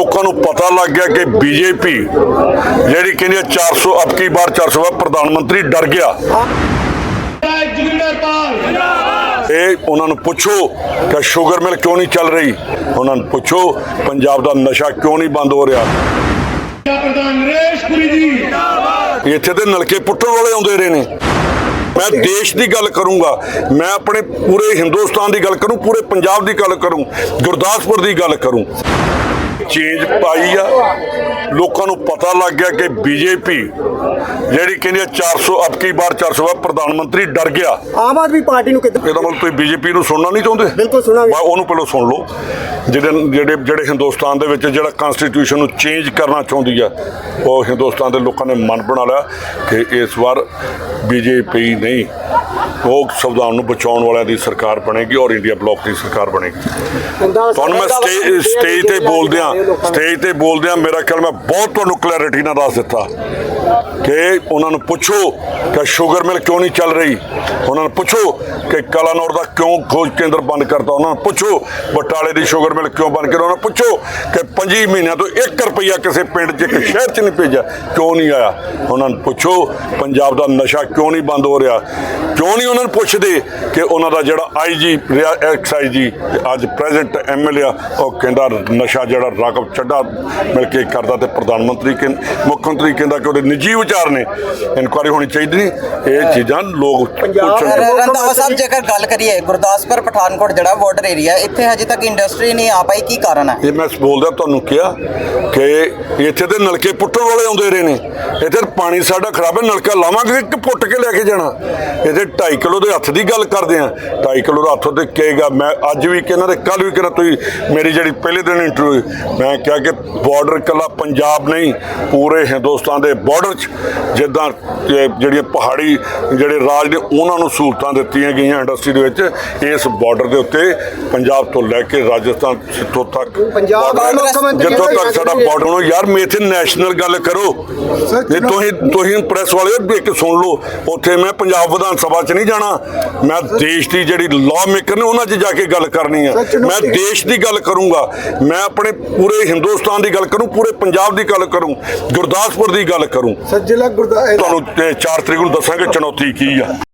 ਲੋਕਾਂ ਨੂੰ ਪਤਾ ਲੱਗ ਗਿਆ ਕਿ ਬੀਜੇਪੀ ਜਿਹੜੀ ਕਹਿੰਦੀ ਹੈ 400 ਅਬ ਕੀ ਬਾਰ 400 ਹੈ ਪ੍ਰਧਾਨ ਮੰਤਰੀ ਡਰ ਗਿਆ। ਇਹ ਉਹਨਾਂ ਨੂੰ ਪੁੱਛੋ ਕਿ ਸ਼ੂਗਰ ਮਿਲ ਕਿਉਂ ਨਹੀਂ ਚੱਲ ਰਹੀ? ਉਹਨਾਂ ਨੂੰ ਪੁੱਛੋ ਪੰਜਾਬ ਦਾ ਨਸ਼ਾ ਕਿਉਂ ਨਹੀਂ ਬੰਦ ਹੋ ਰਿਹਾ? ਪ੍ਰਧਾਨ ਨਰੇਸ਼ ਪੁਰੀ ਜੀ। ਇੱਥੇ ਦੇ ਨਲਕੇ ਪੁੱਟਣ ਵਾਲੇ ਆਉਂਦੇ ਰਹੇ ਨੇ। ਮੈਂ ਦੇਸ਼ ਦੀ ਗੱਲ ਕਰੂੰਗਾ। ਮੈਂ ਆਪਣੇ ਪੂਰੇ ਹਿੰਦੁਸਤਾਨ ਦੀ ਗੱਲ ਕਰੂੰ ਪੂਰੇ ਪੰਜਾਬ ਦੀ ਗੱਲ ਕਰੂੰ ਗੁਰਦਾਸਪੁਰ ਦੀ ਗੱਲ ਕਰੂੰ। ਚੇਂਜ ਪਾਈ ਆ। ਲੋਕਾਂ ਨੂੰ ਪਤਾ ਲੱਗ ਗਿਆ ਕਿ ਬੀਜੇਪੀ ਜਿਹੜੀ ਕਹਿੰਦੀ ਹੈ 400 ਅਬ ਕੀ ਬਾਰ 400 ਹੈ ਪ੍ਰਧਾਨ ਮੰਤਰੀ ਡਰ ਗਿਆ। ਆਮ ਆਦਮੀ ਪਾਰਟੀ ਨੂੰ ਕਿੱਦਾਂ ਇਹਦਾ ਮਤਲਬ ਤੁਸੀਂ ਬੀਜੇਪੀ ਨੂੰ ਸੁਣਨਾ ਨਹੀਂ ਚਾਹੁੰਦੇ? ਬਿਲਕੁਲ ਸੁਣਾਂਗੇ। ਉਹਨੂੰ ਪਹਿਲਾਂ ਸੁਣ ਲਓ। ਜਿਹੜੇ ਜਿਹੜੇ ਜਿਹੜੇ ਹਿੰਦੁਸਤਾਨ ਦੇ ਵਿੱਚ ਜਿਹੜਾ ਕਨਸਟੀਟਿਊਸ਼ਨ ਨੂੰ ਚੇਂਜ ਕਰਨਾ ਚਾਹੁੰਦੀ ਆ ਉਹ ਹਿੰਦੁਸਤਾਨ ਦੇ ਲੋਕਾਂ ਨੇ ਮਨ ਬਣਾ ਲਿਆ ਕਿ ਇਸ ਵਾਰ ਬੀਜੇਪੀ ਨਹੀਂ ਉਹ ਸੰਵਿਧਾਨ ਨੂੰ ਬਚਾਉਣ ਵਾਲਿਆਂ ਦੀ ਸਰਕਾਰ ਬਣੇਗੀ ਔਰ ਇੰਡੀਆ ਬਲੌਕ ਦੀ ਸਰਕਾਰ ਬਣੇਗੀ। ਤੁਹਾਨੂੰ ਮੈਂ ਸਟੇਜ ਤੇ ਬੋਲਦਿਆਂ ਸਟੇਜ ਤੇ ਬੋਲਦਿਆਂ ਮੇਰਾ ਖਿਆਲ ਮੈਂ ਬਹੁਤ ਤੁਹਾਨੂੰ ਕਲੈਰਿਟੀ ਨਾਲ ਦੱਸ ਦਿੱਤਾ ਕਿ ਉਹਨਾਂ ਨੂੰ ਪੁੱਛੋ ਕਿ ਸ਼ੂਗਰ ਮਿਲ ਕਿਉਂ ਨਹੀਂ ਚੱਲ ਰਹੀ? ਉਹਨਾਂ ਨੂੰ ਪੁੱਛੋ ਕਿ ਕਲਾਨੌਰ ਦਾ ਕਿਉਂ ਖੋਜ ਕੇਂਦਰ ਬੰਦ ਕਰਤਾ? ਉਹਨਾਂ ਨੂੰ ਪੁੱਛੋ ਬਟਾਲੇ ਦੀ ਸ਼ੂਗਰ ਮਿਲ ਕਿਉਂ ਬੰਦ ਕਰ ਉਹਨਾਂ ਨੂੰ ਪੁੱਛੋ ਕਿ 5 ਮਹੀਨਿਆਂ ਤੋਂ 1 ਰੁਪਈਆ ਕਿਸੇ ਪਿੰਡ 'ਚ ਇੱਕ ਸ਼ਹਿਰ 'ਚ ਨਹੀਂ ਭੇਜਿਆ ਕਿਉਂ ਨਹੀਂ ਆਇਆ? ਉਹਨਾਂ ਨੂੰ ਪੁੱਛੋ ਪੰਜਾਬ ਦਾ ਨਸ਼ਾ ਕਿਉਂ ਨਹੀਂ ਬੰਦ ਹੋ ਰਿਹਾ? ਕਿਉਂ ਨਹੀਂ ਉਹਨਾਂ ਨੂੰ ਪੁੱਛਦੇ ਕਿ ਉਹਨਾਂ ਦਾ ਜਿਹੜਾ ਆਈਜੀ ਐਕਸ ਆਈਜੀ ਅੱਜ ਪ੍ਰੈਜ਼ੈਂਟ ਐਮਐਲਏ ਉਹ ਕਹਿੰਦਾ ਨਸ਼ਾ ਜਿਹੜਾ ਰਾਘਵ ਚੱਡਾ ਮਿਲ ਕੇ ਕਰਦਾ ਤੇ ਪ੍ਰਧਾਨ ਮੰਤਰੀ ਕਹਿੰ ਮੁੱਖ ਮੰਤਰੀ ਕਹਿੰਦਾ ਕਿ ਉਹਦੇ ਨਿੱਜੀ ਵਿਚਾਰ ਨੇ। ਇਨਕੁਆਰੀ ਹੋਣੀ ਚਾਹੀਦੀ ਨਹੀਂ। ਇਹ ਚੀਜ਼ਾਂ ਲੋਕ ਰੰਧਾਵਾ ਸਾਹਿਬ ਜੇਕਰ ਗੱਲ ਕਰੀਏ ਗੁਰਦਾਸਪੁਰ ਪਠਾਨਕੋਟ ਜਿਹੜਾ ਬਾਰਡਰ ਏਰੀਆ ਇੱਥੇ ਹਜੇ ਤੱਕ ਇੰਡਸਟਰੀ ਨਹੀਂ ਆ ਪਾਈ ਕੀ ਕਾਰਨ ਹੈ? ਇਹ ਮੈਂ ਬੋਲਦਾ ਤੁਹਾਨੂੰ ਕਿਹਾ ਕਿ ਇੱਥੇ ਦੇ ਨਲਕੇ ਪੁੱਟਣ ਵਾਲੇ ਆਉਂਦੇ ਰਹੇ ਨੇ। ਇੱਥੇ ਪਾਣੀ ਸਾਡਾ ਖਰਾਬ ਹੈ ਨਲਕਾ ਲਾਵਾਂਗੇ ਕਿ ਪੁੱਟ ਕੇ ਲੈ ਕੇ ਜਾਣਾ। ਇਹਦੇ 2.5 ਕਿਲੋ ਦੇ ਹੱਥ ਦੀ ਗੱਲ ਕਰਦੇ ਆ। 2.5 ਕਿਲੋ ਦਾ ਹੱਥ ਤੇ ਕਹੇਗਾ ਮੈਂ ਅੱਜ ਵੀ ਕਹਿੰਦਾ ਤੇ ਕੱਲ ਵੀ ਕਹਿੰਦਾ ਤੁਸੀਂ ਮੇਰੀ ਜਿਹੜੀ ਪਹਿਲੇ ਦਿਨ ਇੰਟਰਵਿਊ ਮੈਂ ਕਿਹਾ ਕਿ ਬਾਰਡਰ ਕੱਲਾ ਪੰਜਾਬ ਨਹੀਂ ਪੂਰੇ ਹਿੰਦੁਸਤਾਨ ਦੇ ਬਾਰਡਰ 'ਚ ਜਿੱਦਾਂ ਜਿਹੜੀਆਂ ਪਹਾੜੀ ਜਿਹੜੇ ਰਾਜ ਨੇ ਉਹਨਾਂ ਨੂੰ ਸਹੂਲਤਾਂ ਦਿੱਤੀਆਂ ਗਈਆਂ ਇੰਡਸਟਰੀ ਦੇ ਵਿੱਚ ਇਸ ਬਾਰਡਰ ਦੇ ਉੱਤੇ ਪੰਜਾਬ ਤੋਂ ਲੈ ਕੇ ਰਾਜਸਥਾਨ ਜਿੱਥੋਂ ਤੱਕ ਦਾ ਜਿੱਥੋਂ ਤੱਕ ਸਾਡਾ ਬਾਰਡਰ ਨੂੰ ਯਾਰ ਮੈਂ ਇੱਥੇ ਨੈਸ਼ਨਲ ਗੱਲ ਕਰੋ। ਜੇ ਤੁਸੀਂ ਤੁਸੀਂ ਪ੍ਰੈਸ ਵਾਲੇ ਹੋ, ਦੇਖ ਕੇ ਸੁਣ ਲਓ। ਉੱਥੇ ਮੈਂ ਪੰਜਾਬ ਵਿਧਾਨ ਸਭਾ 'ਚ ਨਹੀਂ ਜਾਣਾ। ਮੈਂ ਦੇਸ਼ ਦੀ ਜਿਹੜੀ ਲਾਅ ਮੇਕਰ ਨੇ ਉਹਨਾਂ 'ਚ ਜਾ ਕੇ ਗੱਲ ਕਰਨੀ ਆ। ਮੈਂ ਦੇਸ਼ ਦੀ ਗੱਲ ਕਰੂੰਗਾ। ਮੈਂ ਆਪਣੇ ਪੂਰੇ ਹਿੰਦੁਸਤਾਨ ਦੀ ਗੱਲ ਕਰੂੰ ਪੂਰੇ ਪੰਜਾਬ ਦੀ ਗੱਲ ਕਰੂੰ ਗੁਰਦਾਸਪੁਰ ਦੀ ਗੱਲ ਕਰੂੰ। ਸਰ ਜ਼ਿਲ੍ਹਾ ਤੁਹਾਨੂੰ 4 ਤਰੀਕ ਨੂੰ ਦੱਸਾਂਗੇ ਚੁਣੌਤੀ ਕੀ ਆ।